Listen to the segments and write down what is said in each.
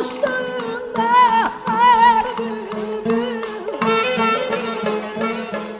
üstünde her bülbül.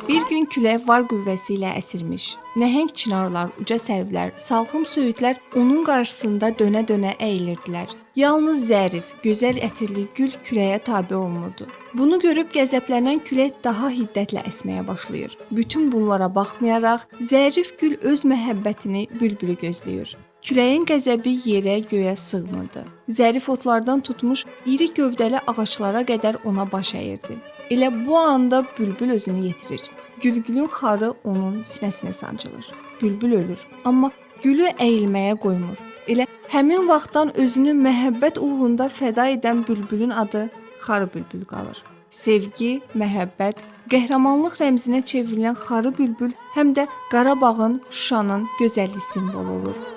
Bir gün külək var qüvvəsi ilə əsirmiş. Nəhəng çinarlar, uca sərvlər, salxım söyüdlər onun qarşısında dönə-dönə əyilirdilər. Yalnız zərif, gözəl ətirli gül küləyə tabe olmurdu. Bunu görüb qəzəblənən külək daha hiddətlə əsməyə başlayır. Bütün bunlara baxmayaraq, zərif gül öz məhəbbətini bülbülü gözləyir. Küləyin qəzəbi yerə, göyə sığmırdı. Zərif otlardan tutmuş iri gövdəli ağaclara qədər ona baş əyirdi. Elə bu anda bülbül özünü yetirir. Gülgülün xarı onun sinəsinə sancılır. Bülbül ölür, amma gülü əyilməyə qoymur. Elə həmin vaxtdan özünü məhəbbət uğrunda fəda edən bülbülün adı Xarı bülbül qalır. Sevgi, məhəbbət, qəhrəmanlıq rəmzinə çevrilən xarı bülbül həm də Qarabağın, Şuşanın gözəllik simvolu olur.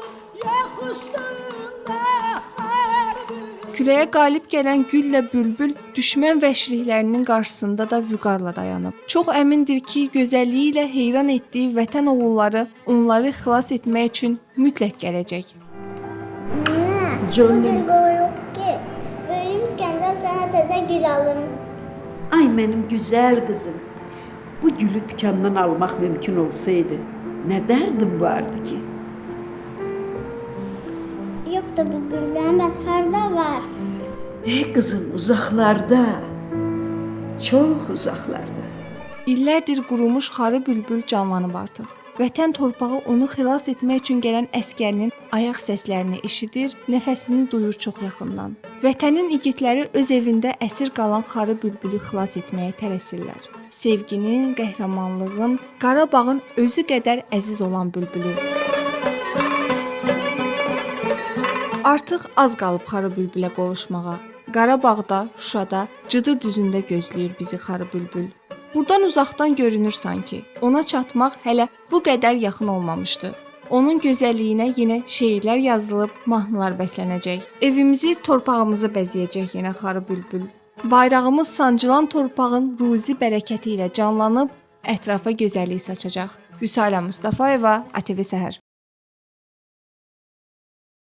Küləyə qalib gələn güllə bülbül düşmən vəhşiliklərinin qarşısında da vüqarla dayanıb. Çox əmindir ki, gözəlliyi ilə heyran etdiyi vətən oğulları onları xilas etmək üçün mütləq gələcək. Canım. Gül qoru yox ki. Böyüyünkən də sənə təzə gül alım. Ay mənim gözəl qızım. Bu gülü dükandan almaq mümkün olsaydı, nə dərdim vardı ki? Yox da bu güllərin bəs harda var? Ey qızım, uzaqlarda. Çox uzaqlarda. İllərdir qurumuş xarı bülbül canlanıb artıq. Vətən torpağı onu xilas etmək üçün gələn əskərinin ayaq səslərini eşidir, nəfəsini duyur çox yaxından. Vətənin igidləri öz evində əsir qalan xarı bülbülü xilas etməyə tələsirlər. Sevginin, qəhrəmanlığın, Qarabağın özü qədər əziz olan bülbülü. Artıq az qalıb xarı bülbülə qovuşmağa. Qarabağda, Şuşada, Cıdır düzündə gözləyir bizi xarı bülbül. Burdan uzaqdan görünür sanki. Ona çatmaq hələ bu qədər yaxın olmamışdı. Onun gözəlliyinə yenə şeirlər yazılıb, mahnılar bəslənəcək. Evimizi, torpağımızı bəzəyəcək yenə xarı bülbül. Bayrağımız sancılan torpağın ruzi bərəkəti ilə canlanıb, ətrafa gözəllik saçacaq. Vüsalə Mustafayeva, ATV Səhər.